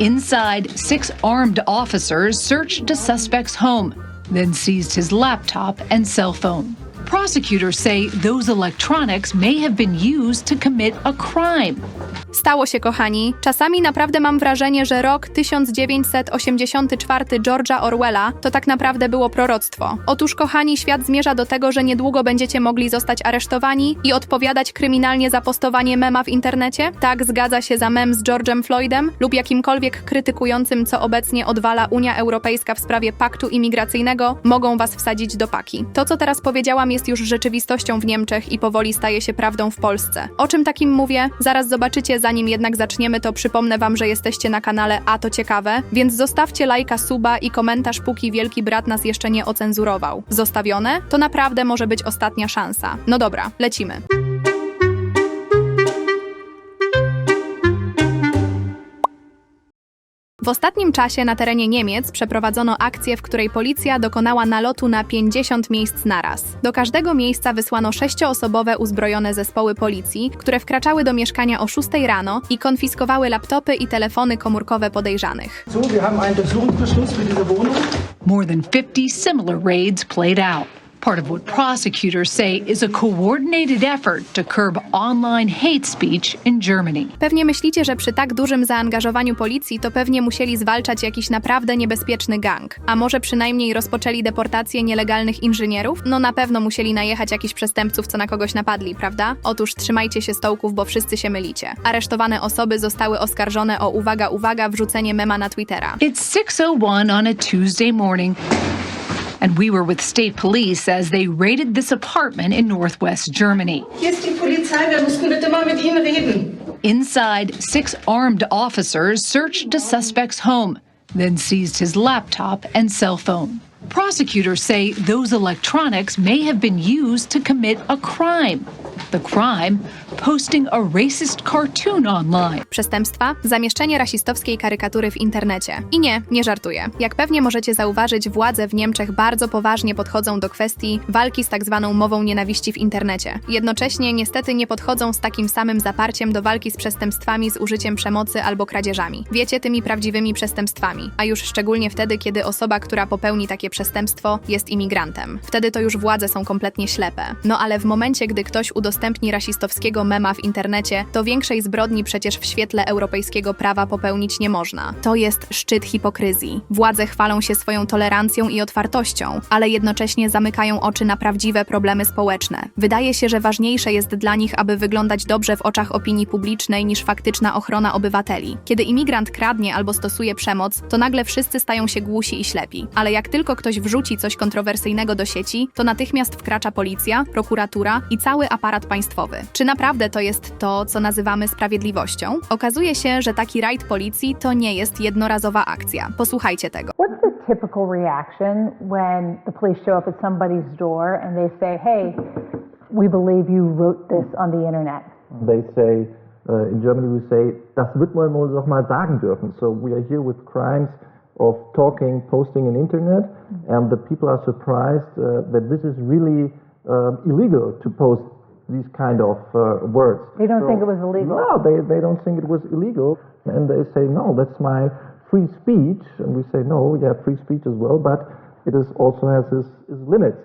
Inside, six armed officers searched a suspect's home, then seized his laptop and cell phone. Prosecutors say those electronics may have been used to commit a crime. Stało się, kochani. Czasami naprawdę mam wrażenie, że rok 1984 George'a Orwella to tak naprawdę było proroctwo. Otóż, kochani, świat zmierza do tego, że niedługo będziecie mogli zostać aresztowani i odpowiadać kryminalnie za postowanie mema w internecie. Tak zgadza się za mem z George'em Floydem lub jakimkolwiek krytykującym, co obecnie odwala Unia Europejska w sprawie paktu imigracyjnego, mogą was wsadzić do paki. To, co teraz powiedziałam, jest już rzeczywistością w Niemczech i powoli staje się prawdą w Polsce. O czym takim mówię? Zaraz zobaczycie, zanim jednak zaczniemy, to przypomnę wam, że jesteście na kanale A to ciekawe, więc zostawcie lajka, suba i komentarz, póki wielki brat nas jeszcze nie ocenzurował. Zostawione? To naprawdę może być ostatnia szansa. No dobra, lecimy. W ostatnim czasie na terenie Niemiec przeprowadzono akcję, w której policja dokonała nalotu na 50 miejsc naraz. Do każdego miejsca wysłano sześcioosobowe uzbrojone zespoły policji, które wkraczały do mieszkania o 6 rano i konfiskowały laptopy i telefony komórkowe podejrzanych. More than 50 similar raids played out. Part of what prosecutors say is a coordinated effort to curb online hate speech in Germany. Pewnie myślicie, że przy tak dużym zaangażowaniu policji to pewnie musieli zwalczać jakiś naprawdę niebezpieczny gang. A może przynajmniej rozpoczęli deportację nielegalnych inżynierów? No na pewno musieli najechać jakichś przestępców, co na kogoś napadli, prawda? Otóż trzymajcie się stołków, bo wszyscy się mylicie. Aresztowane osoby zostały oskarżone o uwaga, uwaga, wrzucenie mema na Twittera. It's 6:01 on a Tuesday morning, and we were with state police as they raided this apartment in northwest Germany. Hier ist die Polizei, wir mussten bitte mal mit Ihnen reden. Inside, six armed officers searched a suspect's home, then seized his laptop and cell phone. Prosecutors say those electronics may have been used to commit a crime. The crime? Posting a racist cartoon online. Przestępstwa? Zamieszczenie rasistowskiej karykatury w internecie. I nie, nie żartuję. Jak pewnie możecie zauważyć, władze w Niemczech bardzo poważnie podchodzą do kwestii walki z tak zwaną mową nienawiści w internecie. Jednocześnie niestety nie podchodzą z takim samym zaparciem do walki z przestępstwami z użyciem przemocy albo kradzieżami. Wiecie, tymi prawdziwymi przestępstwami. A już szczególnie wtedy, kiedy osoba, która popełni takie przestępstwo, jest imigrantem. Wtedy to już władze są kompletnie ślepe. No ale w momencie, gdy ktoś udostępni rasistowskiego mema w internecie, to większej zbrodni przecież w świetle europejskiego prawa popełnić nie można. To jest szczyt hipokryzji. Władze chwalą się swoją tolerancją i otwartością, ale jednocześnie zamykają oczy na prawdziwe problemy społeczne. Wydaje się, że ważniejsze jest dla nich, aby wyglądać dobrze w oczach opinii publicznej niż faktyczna ochrona obywateli. Kiedy imigrant kradnie albo stosuje przemoc, to nagle wszyscy stają się głusi i ślepi. Ale jak tylko ktoś wrzuci coś kontrowersyjnego do sieci, to natychmiast wkracza policja, prokuratura i cały aparat państwowy. Czy naprawdę to jest to, co nazywamy sprawiedliwością? Okazuje się, że taki rajd policji to nie jest jednorazowa akcja. Posłuchajcie tego. What's the typical reaction when the police show up at somebody's door and they say, hey, we believe you wrote this on the internet? They say, uh, in Germany we say, das wird man wohl doch mal sagen dürfen. So we are here with crimes of talking, posting on internet, and the people are surprised uh, that this is really um, illegal to post these kind of uh, words. They don't think it was illegal. No, they, they don't think it was illegal, and they say, no, that's my free speech, and we say, no, yeah, free speech as well, but it is also has its, its limits.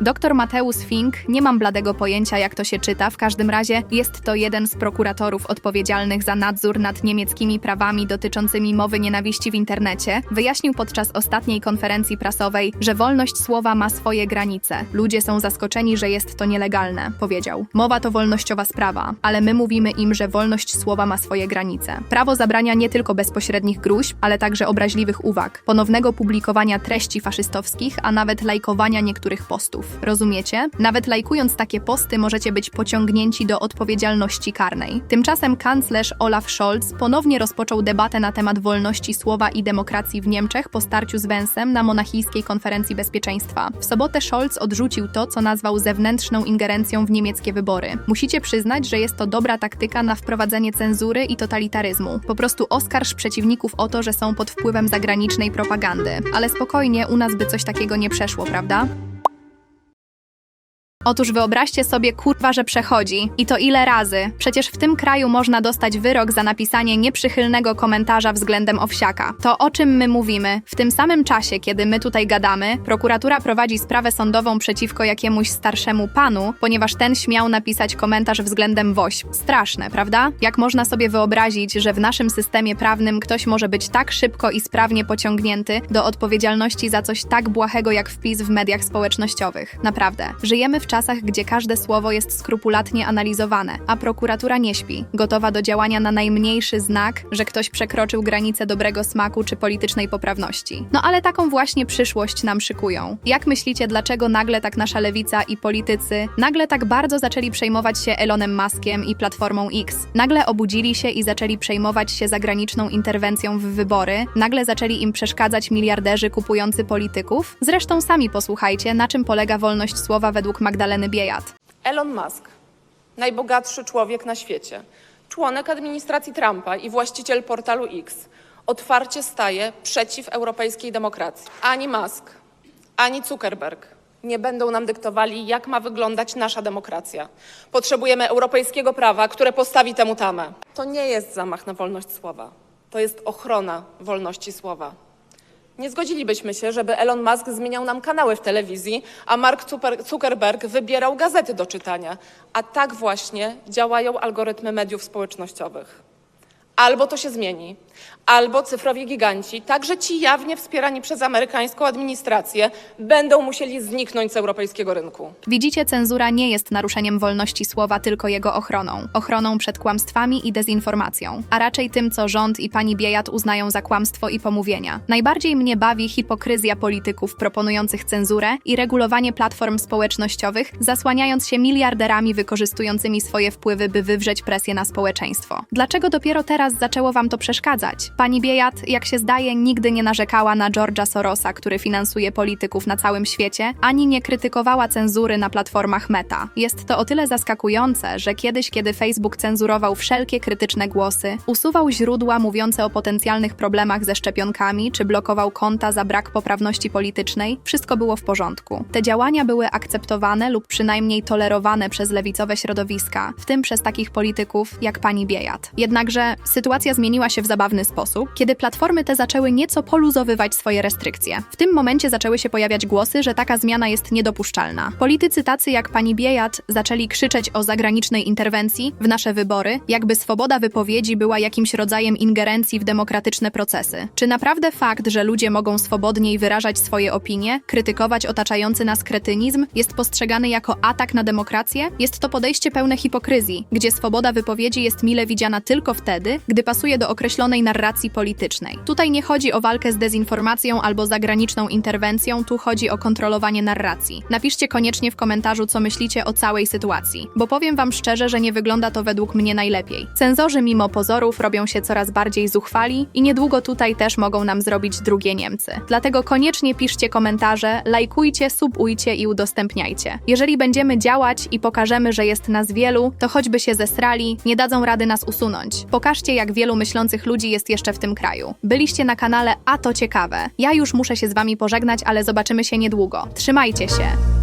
Doktor Mateusz Fink, nie mam bladego pojęcia jak to się czyta, w każdym razie jest to jeden z prokuratorów odpowiedzialnych za nadzór nad niemieckimi prawami dotyczącymi mowy nienawiści w internecie, wyjaśnił podczas ostatniej konferencji prasowej, że wolność słowa ma swoje granice. Ludzie są zaskoczeni, że jest to nielegalne, powiedział. Mowa to wolnościowa sprawa, ale my mówimy im, że wolność słowa ma swoje granice. Prawo zabrania nie tylko bezpośrednich gruźb, ale także obraźliwych uwag, ponownego publikowania treści faszystowskich, a nawet lajkowania niektórych postów. Rozumiecie? Nawet lajkując takie posty możecie być pociągnięci do odpowiedzialności karnej. Tymczasem kanclerz Olaf Scholz ponownie rozpoczął debatę na temat wolności słowa i demokracji w Niemczech po starciu z Węsem na monachijskiej konferencji bezpieczeństwa. W sobotę Scholz odrzucił to, co nazwał zewnętrzną ingerencją w niemieckie wybory. Musicie przyznać, że jest to dobra taktyka na wprowadzenie cenzury i totalitaryzmu. Po prostu oskarż przeciwników o to, że są pod wpływem zagranicznej propagandy. Ale spokojnie, u nas by coś takiego nie przeszło, prawda? Otóż wyobraźcie sobie, kurwa, że przechodzi. I to ile razy? Przecież w tym kraju można dostać wyrok za napisanie nieprzychylnego komentarza względem owsiaka. To o czym my mówimy? W tym samym czasie, kiedy my tutaj gadamy, prokuratura prowadzi sprawę sądową przeciwko jakiemuś starszemu panu, ponieważ ten śmiał napisać komentarz względem woś. Straszne, prawda? Jak można sobie wyobrazić, że w naszym systemie prawnym ktoś może być tak szybko i sprawnie pociągnięty do odpowiedzialności za coś tak błahego jak wpis w mediach społecznościowych? Naprawdę. Żyjemy w czasach, gdzie każde słowo jest skrupulatnie analizowane, a prokuratura nie śpi, gotowa do działania na najmniejszy znak, że ktoś przekroczył granicę dobrego smaku czy politycznej poprawności. No ale taką właśnie przyszłość nam szykują. Jak myślicie, dlaczego nagle tak nasza lewica i politycy nagle tak bardzo zaczęli przejmować się Elonem Muskiem i Platformą X? Nagle obudzili się i zaczęli przejmować się zagraniczną interwencją w wybory? Nagle zaczęli im przeszkadzać miliarderzy kupujący polityków? Zresztą sami posłuchajcie, na czym polega wolność słowa według Magdaleny Biejat. Elon Musk, najbogatszy człowiek na świecie, członek administracji Trumpa i właściciel portalu X, otwarcie staje przeciw europejskiej demokracji. Ani Musk, ani Zuckerberg nie będą nam dyktowali, jak ma wyglądać nasza demokracja. Potrzebujemy europejskiego prawa, które postawi temu tamę. To nie jest zamach na wolność słowa, to jest ochrona wolności słowa. Nie zgodzilibyśmy się, żeby Elon Musk zmieniał nam kanały w telewizji, a Mark Zucker- Zuckerberg wybierał gazety do czytania. A tak właśnie działają algorytmy mediów społecznościowych. Albo to się zmieni, albo cyfrowi giganci, także ci jawnie wspierani przez amerykańską administrację, będą musieli zniknąć z europejskiego rynku. Widzicie, cenzura nie jest naruszeniem wolności słowa, tylko jego ochroną. Ochroną przed kłamstwami i dezinformacją, a raczej tym, co rząd i pani Biejat uznają za kłamstwo i pomówienia. Najbardziej mnie bawi hipokryzja polityków proponujących cenzurę i regulowanie platform społecznościowych, zasłaniając się miliarderami wykorzystującymi swoje wpływy, by wywrzeć presję na społeczeństwo. Dlaczego dopiero teraz zaczęło wam to przeszkadzać? Pani Biejat, jak się zdaje, nigdy nie narzekała na George'a Sorosa, który finansuje polityków na całym świecie, ani nie krytykowała cenzury na platformach Meta. Jest to o tyle zaskakujące, że kiedyś, kiedy Facebook cenzurował wszelkie krytyczne głosy, usuwał źródła mówiące o potencjalnych problemach ze szczepionkami, czy blokował konta za brak poprawności politycznej, wszystko było w porządku. Te działania były akceptowane lub przynajmniej tolerowane przez lewicowe środowiska, w tym przez takich polityków jak pani Biejat. Jednakże sytuacja zmieniła się w zabawny sposób, kiedy platformy te zaczęły nieco poluzowywać swoje restrykcje. W tym momencie zaczęły się pojawiać głosy, że taka zmiana jest niedopuszczalna. Politycy tacy jak pani Biejat zaczęli krzyczeć o zagranicznej interwencji w nasze wybory, jakby swoboda wypowiedzi była jakimś rodzajem ingerencji w demokratyczne procesy. Czy naprawdę fakt, że ludzie mogą swobodniej wyrażać swoje opinie, krytykować otaczający nas kretynizm, jest postrzegany jako atak na demokrację? Jest to podejście pełne hipokryzji, gdzie swoboda wypowiedzi jest mile widziana tylko wtedy, gdy pasuje do określonej narracji politycznej. Tutaj nie chodzi o walkę z dezinformacją albo zagraniczną interwencją, tu chodzi o kontrolowanie narracji. Napiszcie koniecznie w komentarzu, co myślicie o całej sytuacji, bo powiem wam szczerze, że nie wygląda to według mnie najlepiej. Cenzorzy mimo pozorów robią się coraz bardziej zuchwali i niedługo tutaj też mogą nam zrobić drugie Niemcy. Dlatego koniecznie piszcie komentarze, lajkujcie, subujcie i udostępniajcie. Jeżeli będziemy działać i pokażemy, że jest nas wielu, to choćby się zesrali, nie dadzą rady nas usunąć. Pokażcie, jak wielu myślących ludzi jest jeszcze w tym kraju. Byliście na kanale A to ciekawe. Ja już muszę się z wami pożegnać, ale zobaczymy się niedługo. Trzymajcie się!